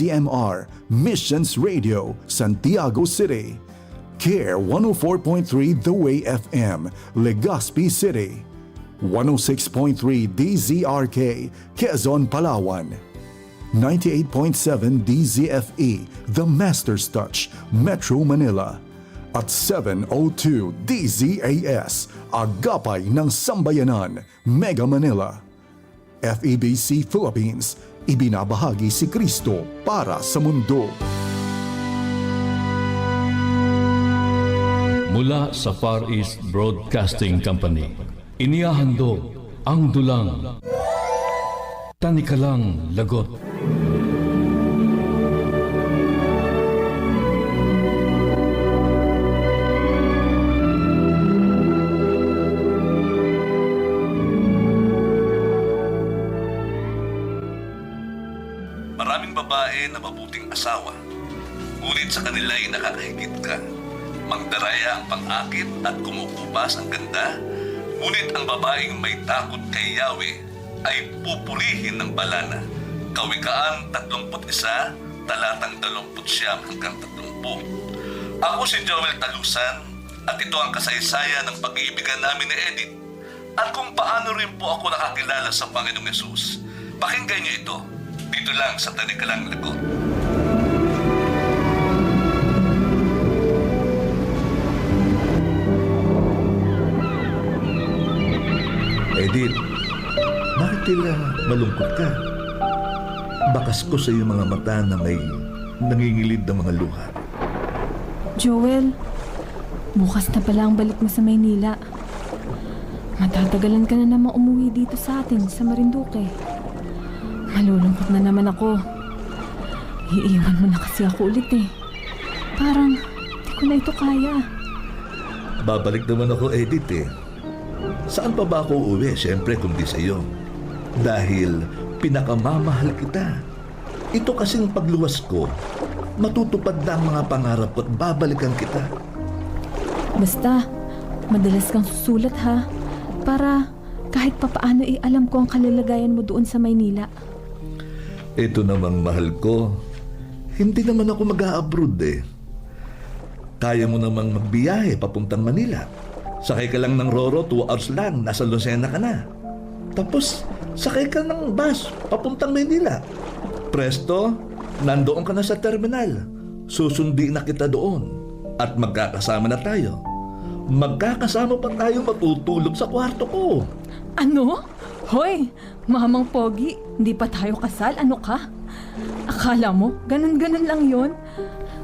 DZMR Missions Radio, Santiago City. Care 104.3 The Way FM, Legazpi City. 106.3 DZRK, Quezon, Palawan. 98.7 DZFE, The Master's Touch, Metro Manila. At 702 DZAS, Agapay ng Sambayanan, Mega Manila. FEBC Philippines, ibinabahagi si Kristo para sa mundo. Mula sa Far East Broadcasting Company, inihahandog ang dulang Tanikalang Lagot. Maraming babae na mabuting asawa. Ngunit sa kanila ay nakakahigit ka. Magdaraya ang pang-akit at kumukupas ang ganda. Ngunit ang babaeng may takot kay Yahweh ay pupurihin ng balana. Kawikaan 31, talatang 29 hanggang 30. Ako si Joel Talusan at ito ang kasaysayan ng pag-iibigan namin ni Edith at kung paano rin po ako nakakilala sa Panginoong Yesus. Pakinggan niyo ito dito lang sa Tanikalang Lagot. Edith, bakit tila malungkot ka? Bakas ko sa iyong mga mata na may nangingilid ng mga luha. Joel, bukas na pala ang balik mo sa Maynila. Matatagalan ka na naman umuwi dito sa atin, sa Marinduque. Malulungkot na naman ako. Iiwan mo na kasi ako ulit eh. Parang, di ko na ito kaya. Babalik naman ako, Edith eh. Saan pa ba ako uuwi? Siyempre, kundi sa iyo. Dahil pinakamamahal kita. Ito kasing pagluwas ko, matutupad na ang mga pangarap ko at babalikan kita. Basta, madalas kang susulat ha. Para kahit papaano eh alam ko ang kalalagayan mo doon sa Maynila. Ito namang mahal ko, hindi naman ako mag-a-abroad eh. Kaya mo namang magbiyahe papuntang Manila. Sakay ka lang ng Roro, 2 hours lang, nasa Lucena ka na. Tapos, sakay ka ng bus papuntang Manila. Presto, nandoon ka na sa terminal. Susundi na kita doon. At magkakasama na tayo. Magkakasama pa tayo matutulog sa kwarto ko. Ano? Hoy, mamang pogi, hindi pa tayo kasal, ano ka? Akala mo, ganun-ganun lang yon?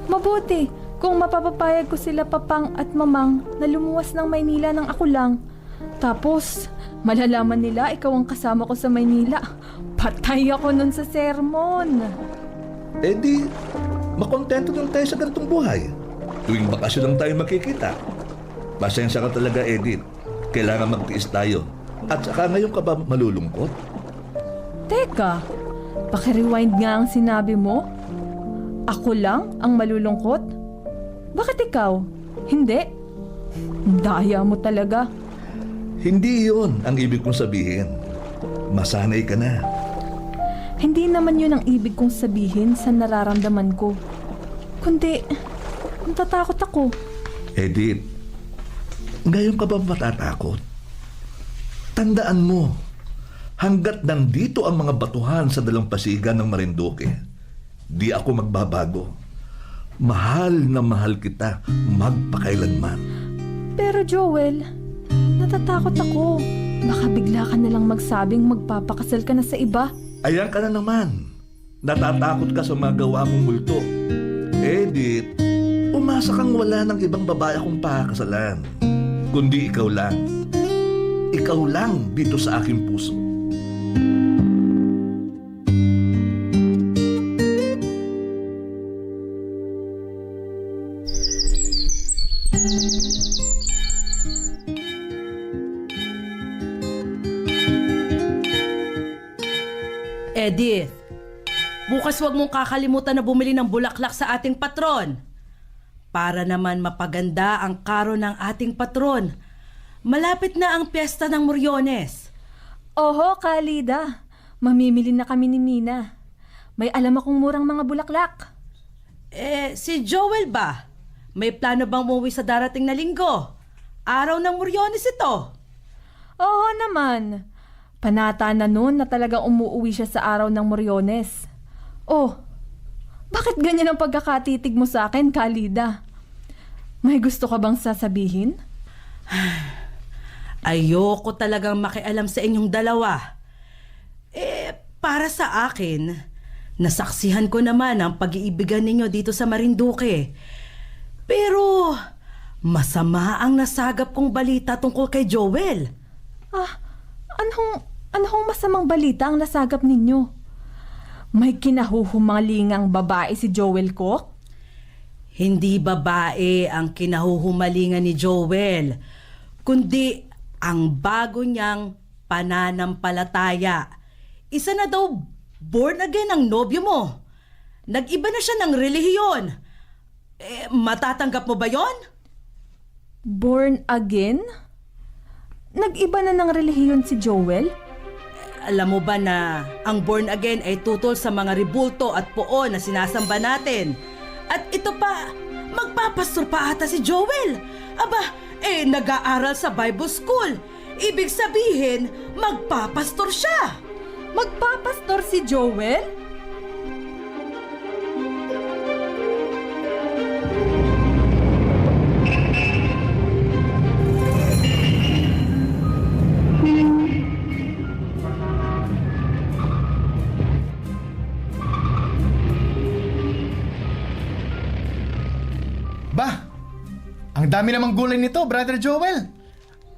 Mabuti, kung mapapapayag ko sila papang at mamang na lumuwas ng Maynila ng ako lang. Tapos, malalaman nila ikaw ang kasama ko sa Maynila. Patay ako nun sa sermon. Eh di, makontento lang tayo sa ganitong buhay. Tuwing bakasyon lang tayo makikita. Pasensya ka talaga, Edith. Kailangan magtiis tayo. At saka ngayon ka ba malulungkot? Teka, pakirewind nga ang sinabi mo? Ako lang ang malulungkot? Bakit ikaw? Hindi? Daya mo talaga. Hindi yun ang ibig kong sabihin. Masanay ka na. Hindi naman yun ang ibig kong sabihin sa nararamdaman ko. Kundi, natatakot ako. Edith, ngayon ka ba matatakot? Tandaan mo, hanggat nandito ang mga batuhan sa dalampasigan ng Marinduque, di ako magbabago. Mahal na mahal kita magpakailanman. Pero Joel, natatakot ako. Baka bigla ka na lang magsabing magpapakasal ka na sa iba. Ayan ka na naman. Natatakot ka sa mga gawa mong multo. Edith, umasa kang wala ng ibang babae akong pakakasalan. Kundi ikaw lang. Ikaw lang dito sa aking puso. Edith, bukas wag mong kakalimutan na bumili ng bulaklak sa ating patron. Para naman mapaganda ang karo ng ating patron. Malapit na ang piyesta ng Moriones. Oho, Kalida. Mamimili na kami ni Mina. May alam akong murang mga bulaklak. Eh, si Joel ba? May plano bang umuwi sa darating na linggo? Araw ng Muriones ito. Oo naman. Panata na noon na talagang umuwi siya sa araw ng Moriones. Oh, bakit ganyan ang pagkakatitig mo sa akin, Kalida? May gusto ka bang sasabihin? Ayoko talagang makialam sa inyong dalawa. Eh, para sa akin, nasaksihan ko naman ang pag-iibigan ninyo dito sa Marinduque. Pero, masama ang nasagap kong balita tungkol kay Joel. Ah, anong, anong masamang balita ang nasagap ninyo? May kinahuhumalingang babae si Joel ko? Hindi babae ang kinahuhumalingan ni Joel, kundi ang bago niyang pananampalataya. Isa na daw born again ang nobyo mo. Nag-iba na siya ng relihiyon. Eh, matatanggap mo ba yon? Born again? Nag-iba na ng relihiyon si Joel? Alam mo ba na ang born again ay tutol sa mga ribulto at poon na sinasamba natin? At ito pa, magpapastor pa ata si Joel. Aba, eh nag-aaral sa Bible School. Ibig sabihin, magpapastor siya. Magpapastor si Joel? Dami namang gulay nito, Brother Joel.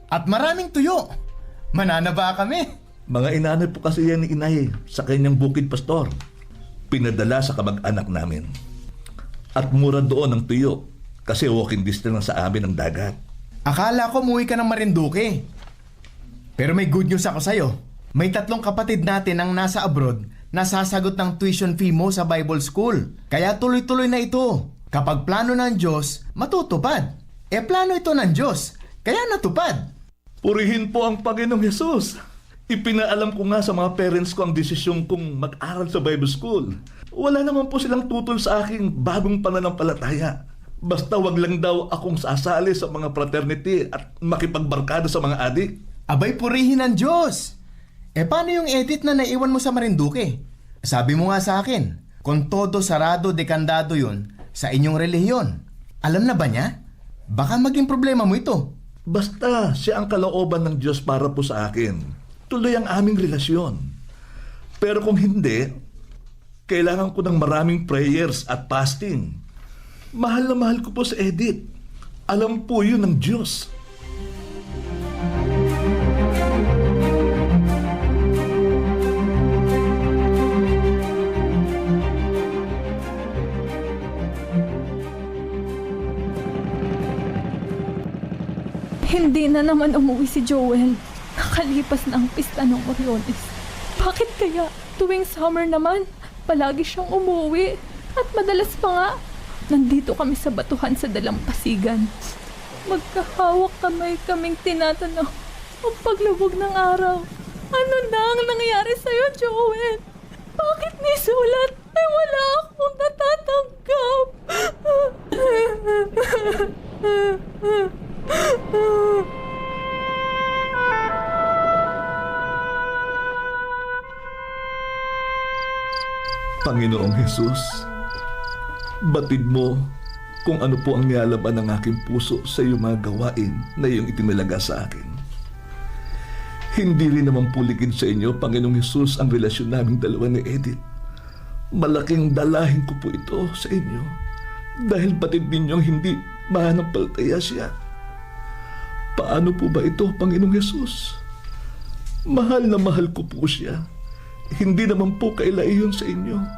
At maraming tuyo. Mananaba kami. Mga inanay po kasi yan ni inay sa kanyang bukid pastor. Pinadala sa kamag-anak namin. At mura doon ang tuyo kasi walking distance lang sa amin ang dagat. Akala ko muwi ka ng Marinduque. Pero may good news ako sa'yo. May tatlong kapatid natin ang nasa abroad na sasagot ng tuition fee mo sa Bible School. Kaya tuloy-tuloy na ito. Kapag plano ng Diyos, matutupad. E plano ito ng Diyos, kaya natupad. Purihin po ang Panginoong Yesus. Ipinaalam ko nga sa mga parents ko ang desisyon kong mag-aral sa Bible School. Wala naman po silang tutol sa aking bagong pananampalataya. Basta wag lang daw akong sasali sa mga fraternity at makipagbarkada sa mga adik. Abay purihin ng Diyos! E paano yung edit na naiwan mo sa Marinduque? Sabi mo nga sa akin, kung todo sarado dekandado yun sa inyong relihiyon. Alam na ba niya? Baka maging problema mo ito. Basta siya ang kalooban ng Diyos para po sa akin. Tuloy ang aming relasyon. Pero kung hindi, kailangan ko ng maraming prayers at fasting. Mahal na mahal ko po sa Edith. Alam po yun ng Diyos. Hindi na naman umuwi si Joel. Nakalipas na ang pista ng Oriones. Bakit kaya tuwing summer naman, palagi siyang umuwi? At madalas pa nga, nandito kami sa batuhan sa dalampasigan. Magkahawak kamay kaming tinatanaw ang paglubog ng araw. Ano na ang nangyayari sa'yo, Joel? Bakit ni Jesus, batid mo kung ano po ang nilalaban ng aking puso sa iyong mga gawain na iyong itinalaga sa akin. Hindi rin naman puligid sa inyo, Panginoong Jesus, ang relasyon naming dalawa ni Edith. Malaking dalahin ko po ito sa inyo dahil batid ninyong hindi mahanampaltaya siya. Paano po ba ito, Panginoong Jesus? Mahal na mahal ko po siya. Hindi naman po kailaiyon sa inyo.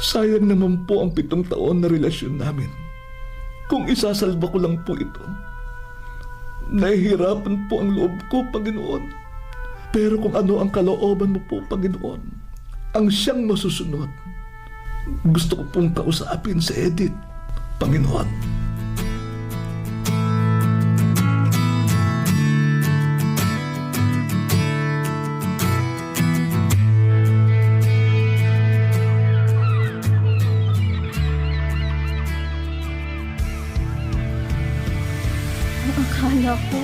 Sayang naman po ang pitong taon na relasyon namin. Kung isasalba ko lang po ito. Nahihirapan po ang loob ko, Panginoon. Pero kung ano ang kalooban mo po, Panginoon, ang siyang masusunod. Gusto ko pong kausapin sa Edith, Panginoon. Akala ko,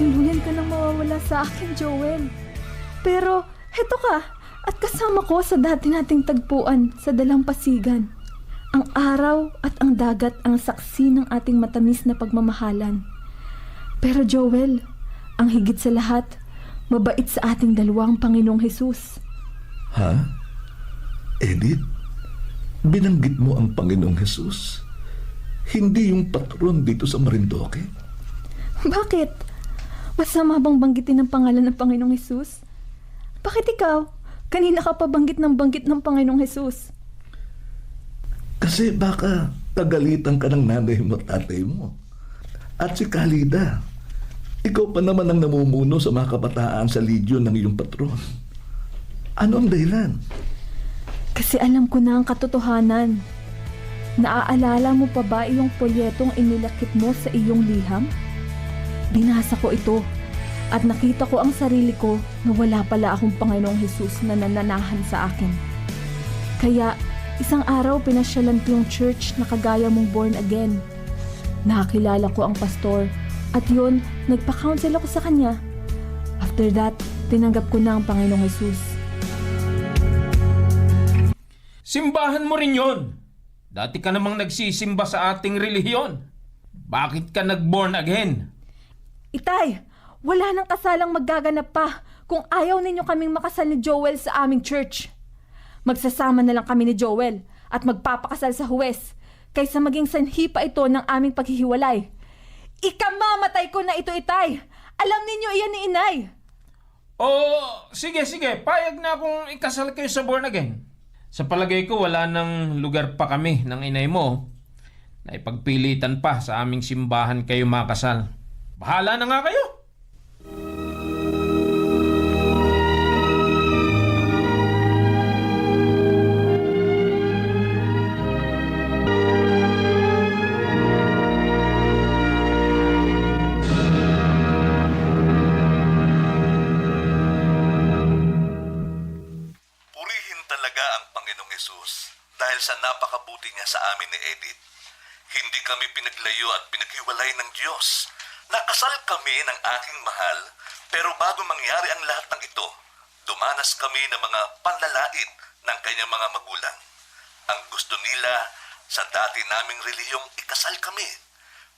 tuluyan ka nang mawawala sa akin, Joel. Pero, heto ka, at kasama ko sa dati nating tagpuan sa Dalampasigan. Ang araw at ang dagat ang saksi ng ating matamis na pagmamahalan. Pero Joel, ang higit sa lahat, mabait sa ating dalawang Panginoong Hesus. Ha? Edith, binanggit mo ang Panginoong Jesus. Hindi yung patron dito sa Marindoque. Bakit? Masama bang banggitin ang pangalan ng Panginoong Hesus? Bakit ikaw? Kanina ka pa banggit ng banggit ng Panginoong Hesus. Kasi baka tagalitan ka ng nanay mo at tatay mo. At si Kalida, ikaw pa naman ang namumuno sa mga kabataan sa legion ng iyong patron. Ano ang dahilan? Kasi alam ko na ang katotohanan. Naaalala mo pa ba iyong polyetong inilakip mo sa iyong liham? Binasa ko ito at nakita ko ang sarili ko na wala pala akong Panginoong Hesus na nananahan sa akin. Kaya isang araw pinasyalan ko yung church na kagaya mong born again. Nakakilala ko ang pastor at yun, nagpa-counsel ako sa kanya. After that, tinanggap ko na ang Panginoong Hesus. Simbahan mo rin yon. Dati ka namang nagsisimba sa ating relihiyon. Bakit ka nag-born again? Itay, wala nang kasalang maggaganap pa kung ayaw ninyo kaming makasal ni Joel sa aming church. Magsasama na lang kami ni Joel at magpapakasal sa huwes kaysa maging sanhi pa ito ng aming paghihiwalay. Ikamamatay ko na ito, Itay! Alam ninyo iyan ni Inay! Oh, sige, sige. Payag na akong ikasal kayo sa born again. Sa palagay ko, wala nang lugar pa kami ng inay mo. Naipagpilitan pa sa aming simbahan kayo makasal. Bahala na nga kayo. Purihin talaga ang Panginoong Yesus dahil sa napakabuti niya sa amin ni Edith. Hindi kami pinaglayo at pinaghiwalay ng Diyos. Nakasal kami ng aking mahal, pero bago mangyari ang lahat ng ito, dumanas kami ng mga panlalait ng kanyang mga magulang. Ang gusto nila sa dati naming reliyong ikasal kami.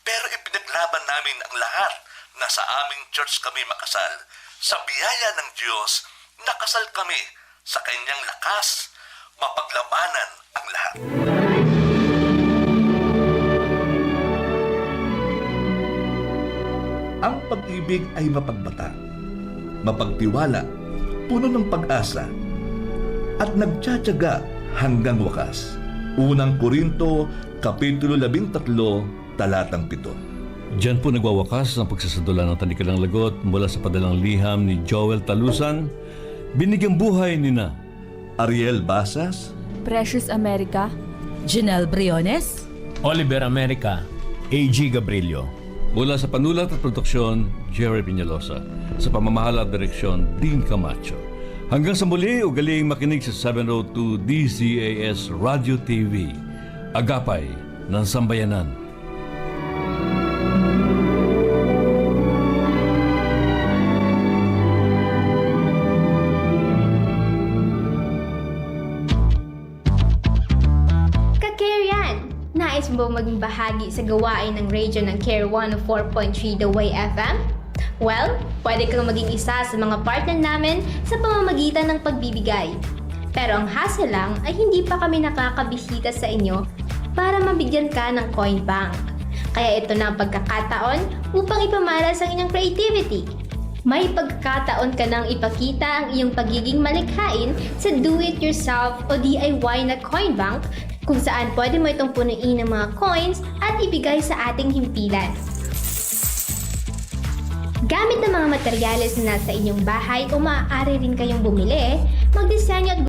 Pero ipinaglaban namin ang lahat na sa aming church kami makasal. Sa biyaya ng Diyos, nakasal kami sa kanyang lakas, mapaglabanan ang lahat. Ang pag-ibig ay mapagbata, mapagtiwala, puno ng pag-asa, at nagtsatsaga hanggang wakas. Unang Korinto, Kapitulo 13, Talatang 7. Diyan po nagwawakas ang pagsasadula ng Tanikalang Lagot mula sa padalang liham ni Joel Talusan. Binigyang buhay ni na Ariel Basas, Precious America, Janelle Briones? Oliver America. AG Gabrilio. Mula sa panulat at produksyon, Jerry Peñalosa. Sa pamamahala at direksyon, Dean Camacho. Hanggang sa muli, ugaling makinig sa 702 DZAS Radio TV. Agapay ng Sambayanan. Bahagi sa gawain ng radio ng Care 104.3 The Way FM? Well, pwede kang maging isa sa mga partner namin sa pamamagitan ng pagbibigay. Pero ang hassle lang ay hindi pa kami nakakabisita sa inyo para mabigyan ka ng coin bank. Kaya ito na ang pagkakataon upang ipamalas ang inyong creativity. May pagkakataon ka nang ipakita ang iyong pagiging malikhain sa do-it-yourself o DIY na coin bank kung saan pwede mo itong punuin ng mga coins at ibigay sa ating himpilan. Gamit ng mga materyales na nasa inyong bahay o maaari rin kayong bumili, magdisenyo at